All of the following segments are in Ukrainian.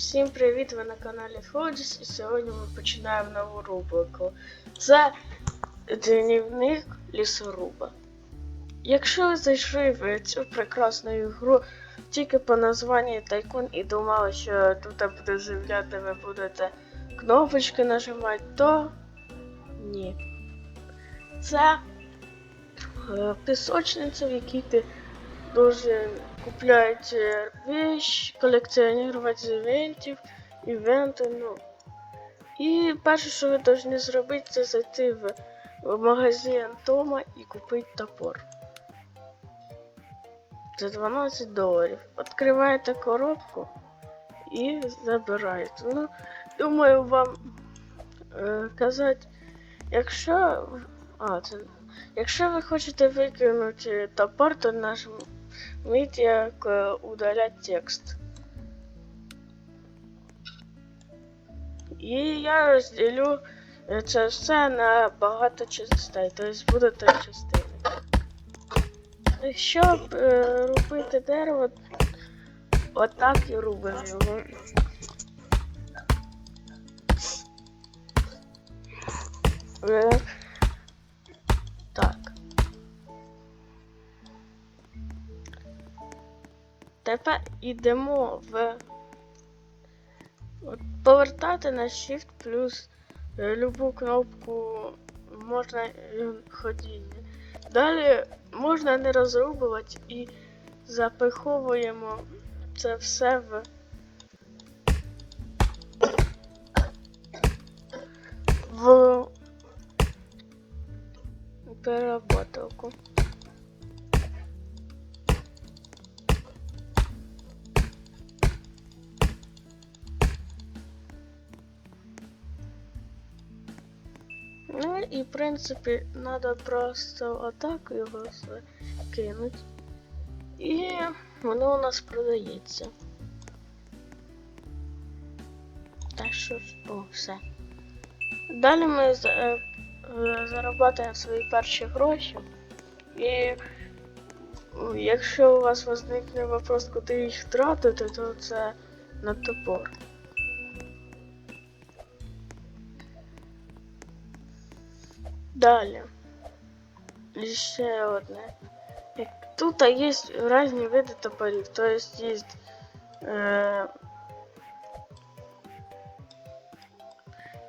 Всім привіт! Ви на каналі Фоджіс і сьогодні ми починаємо нову рубрику. Це дневник лісоруба. Якщо ви зайшли в цю прекрасну ігру тільки по названні Тайкун і думали, що тут буде з'являти, ви будете кнопочки нажимати, то ні. Це е, пісочниця, в якій ти дуже купляють вещь, колекціонувати івентів, івенти, ну. І перше, що ви повинні зробити, це зайти в, магазин Тома і купити топор. За 12 доларів. Відкриваєте коробку і забираєте. Ну, думаю, вам е, казати, якщо. А, це. Якщо ви хочете викинути топор, то нажміть як удалять текст. І я розділю е, це все на багато частей, тобто буде три частини. Щоб е, робити дерево, отак і робимо його. Е, Тепер йдемо в повертати на Shift плюс е, любу кнопку можна е, ходіння. Далі можна не розрубувати і запиховуємо це все в в переработалку. Принципі треба просто отак його кинути. І воно у нас продається. Так що ж, о, все. Далі ми е, зарабатуємо свої перші гроші. І якщо у вас возникне вопрос, куди їх тратити, то це на топор. Далі. І ще одне. Як- Тут є різні види топорів. Тобто є е,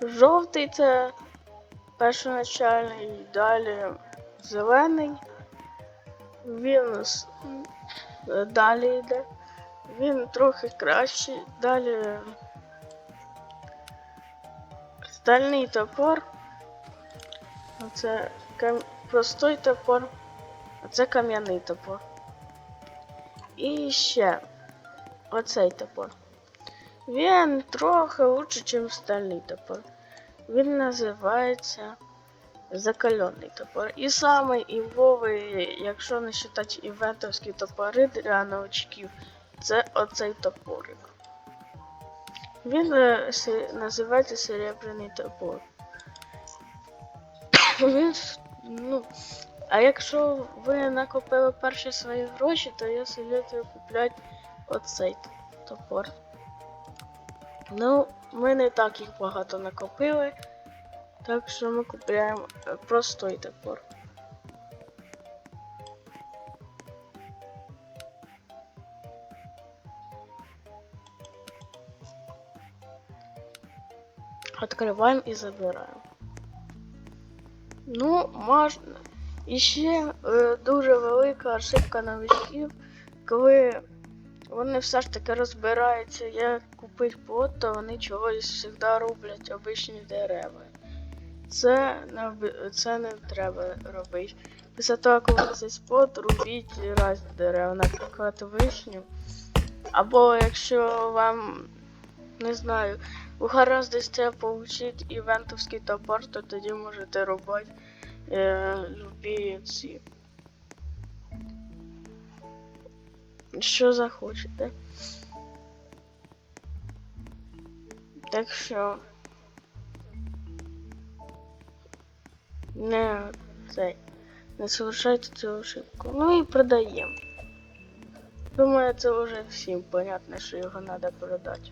жовтий це першоначальний, далі зелений. Він с- е, далі йде. Він трохи кращий. Далі стальний топор. Це кам... простой топор, а це кам'яний топор. І ще оцей топор. Він трохи лучше, ніж стальний топор. Він називається закальонний топор. І самий імбовий, якщо не вважати івентовські топори для новачків, це оцей топорик. Він е, називається серебряний топор. Ну, а якщо ви накопили перші свої гроші, то я советую купляти оцей топор. Ну, ми не так їх багато накопили, так що ми купляємо е, простий топор. Откриваємо і забираємо. Ну, можна. І ще е, дуже велика ошибка новичків, коли вони все ж таки розбираються, як купити плод, то вони чогось завжди роблять обичні дерева. Це не, це не треба робити. Після того, коли цей плод, робіть різні дерева, наприклад, вишню. Або якщо вам, не знаю, угораздиться отримати івентовський топор, то тоді можете робити любі ці. Що захочете. Так що не цей. Не совершайте цю ошибку. Ну і продаємо. Думаю, це вже всім понятно, що його треба продати.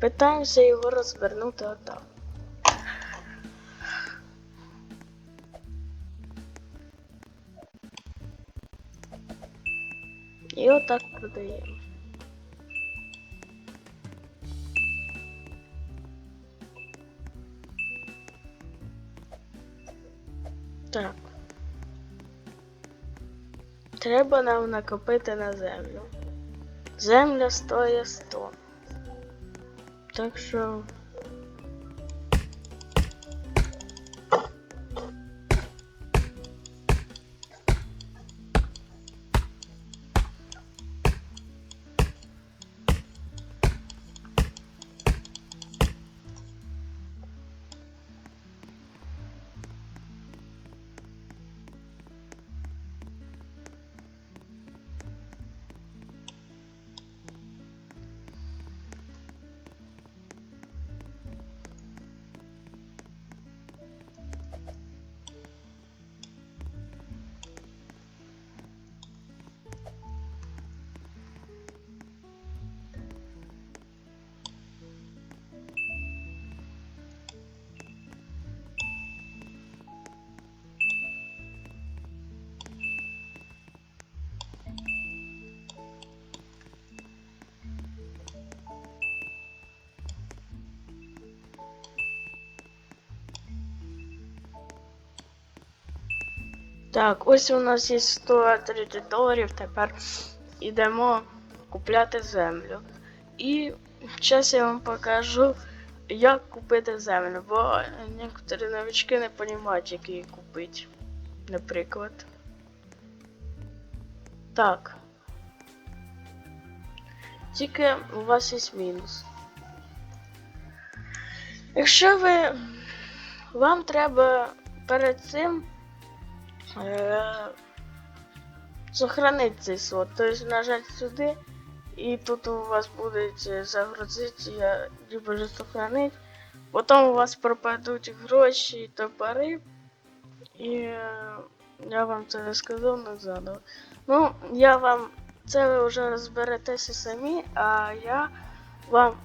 Питаємося його розвернути отак. І отак продаємо. Так. Треба нам накопити на землю. Земля стоїть 100. Так що. Так, ось у нас є 130 доларів. Тепер йдемо купляти землю. І зараз я вам покажу, як купити землю, бо некоторі новички не розуміють, як її купити. Наприклад. Так. Тільки у вас є мінус. Якщо ви. Вам треба перед цим е, сохранити цей слот. Тобто нажати сюди, і тут у вас буде загрузити, я либо сохранить. Потім у вас пропадуть гроші і топори. І е, я вам це не сказав, не задав. Ну, я вам це ви вже розберетеся самі, а я вам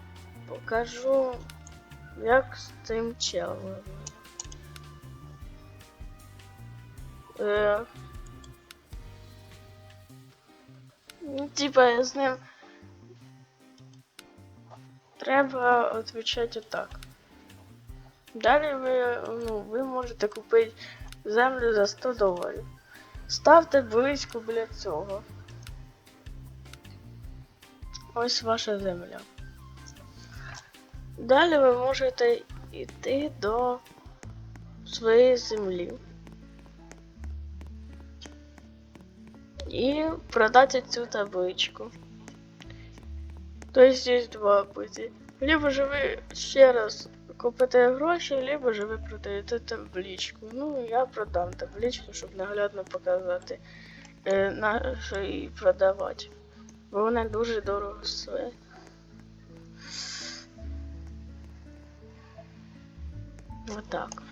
покажу, як з цим челом. Е, типа, з ним треба відповідати так. Далі ви, ну, ви можете купити землю за 100 доларів. Ставте близько біля цього. Ось ваша земля. Далі ви можете йти до своєї землі. І продати цю табличку. Тобто є два пути. Либо же ви ще раз купите гроші, либо же ви продаєте табличку. Ну, я продам табличку, щоб наглядно показати, е, на що її продавати. Бо вона дуже дорого стоїть. Отак.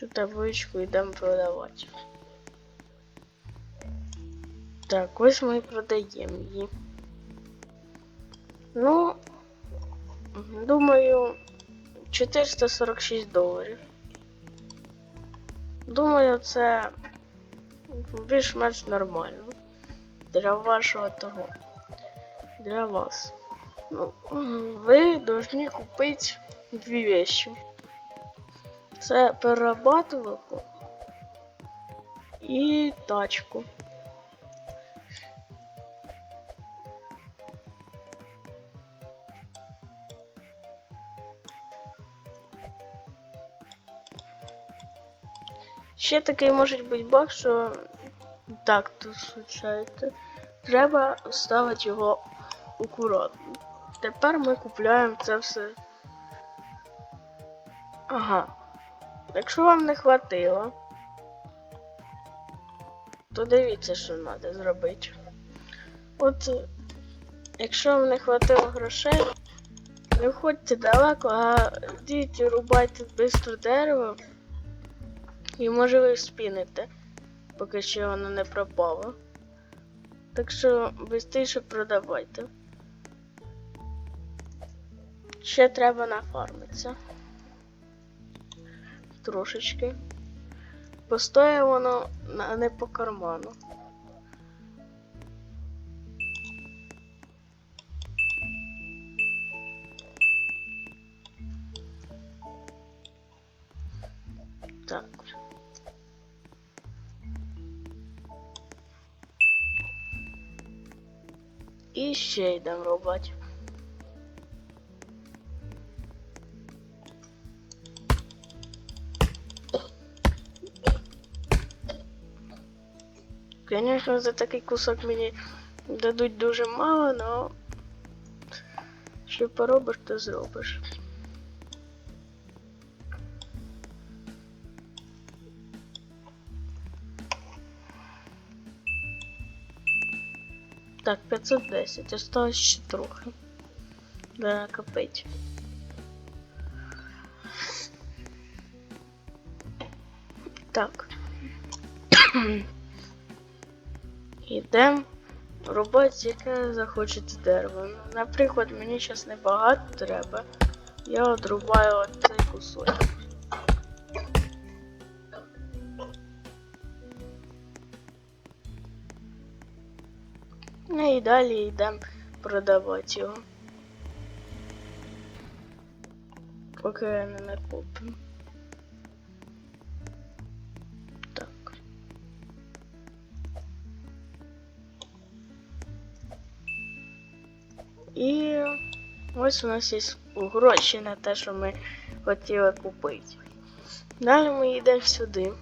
Цю табличку йдемо продавати. Так, ось ми і продаємо її. Ну, думаю, 446 доларів. Думаю, це більш-менш нормально. Для вашого того. Для вас. Ну, ви повинні купити дві вещи. Це перерабатувалку і тачку. Ще такий може бути баг, що так тут случається. Треба ставити його акуратно. Тепер ми купляємо це все. Ага. Якщо вам не хватило, то дивіться, що треба зробити. От, якщо вам не хватило грошей, не входьте далеко, а йдіть рубайте швидко дерево І може ви спіните, поки ще воно не пропало. Так що швидше продавайте. Ще треба нафармитися. Трошечки. Постоє воно не по карману. Так. І ще йдемо робити. Конечно, за такий кусок мені дадуть дуже мало, но що поробиш, то зробиш. Так, 510, осталось ще трохи. Да, накопить. Так. Ідемо робити, яке захочеться дерево. Наприклад, мені зараз небагато треба. Я одрубаю оцей кусок. Ну і далі йдемо продавати його. Поки не накуплю. І ось у нас є гроші на те, що ми хотіли купити. Далі ми йдемо сюди.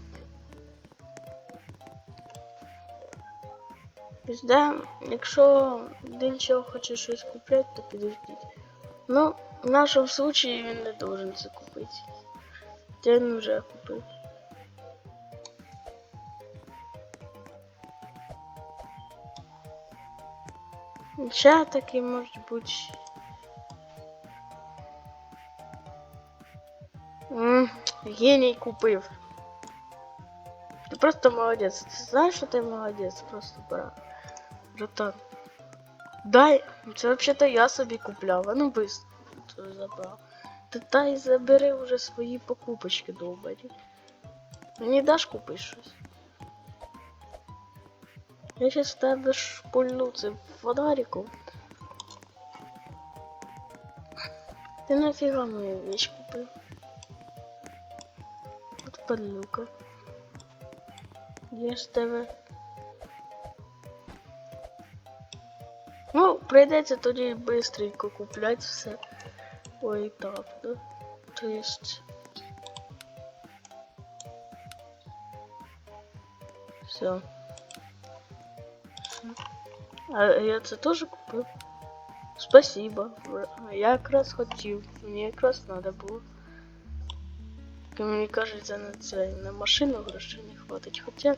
Ждемо, якщо один чого хоче щось купляти, то підождіть. Ну, в нашому случаї він не должен це купити. Він вже купив. Ще таки може бути. М, Геній купив. Ти просто молодець. Ти знаєш, що ти молодець, просто брат. Братан. Дай. Це взагалі-то я собі купляв, а ну быстро забрав. Та дай забери вже свої покупочки довбані. Мені даш купиш щось? Я в тебе шпульну цим фонариком. Ти нафіга мою вещь купив? От падлюка. Я ж тебе. Ну, прийдеться тоді быстренько купляти все. Ой, так, да? То есть... Все. А я це теж купив. Спасибо. Я якраз хотів. Мені якраз треба було. Тільки мені кажеться, на це на машину грошей не хватить. Хоча.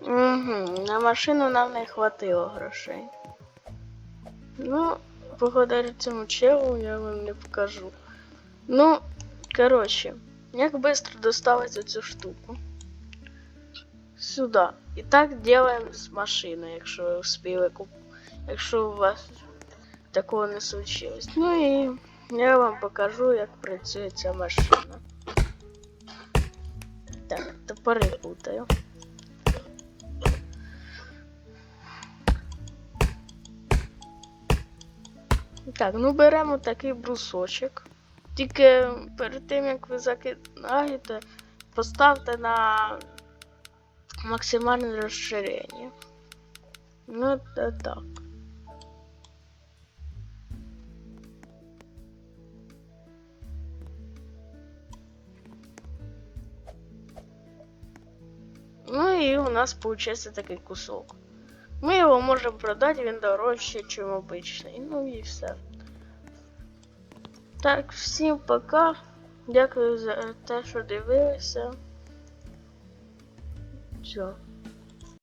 Угу, на машину нам не хватило грошей. Ну, благодаря цьому челу я вам не покажу. Ну, короче, як быстро доставать цю штуку? Сюда. І так делаем з машиною, якщо ви успіли куп... Якщо у вас такого не случилось. Ну і я вам покажу, як працює ця машина. Так, топори путаю. Так, ну беремо такий брусочок. Тільки перед тим як ви закидаєте, поставте на максимальне розширення. Ну, та так. Ну і у нас получается такий кусок. Ми його можемо продати, він дорожче, ніж обичний. Ну і все. Так, всім пока. Дякую за те, що дивилися. Все.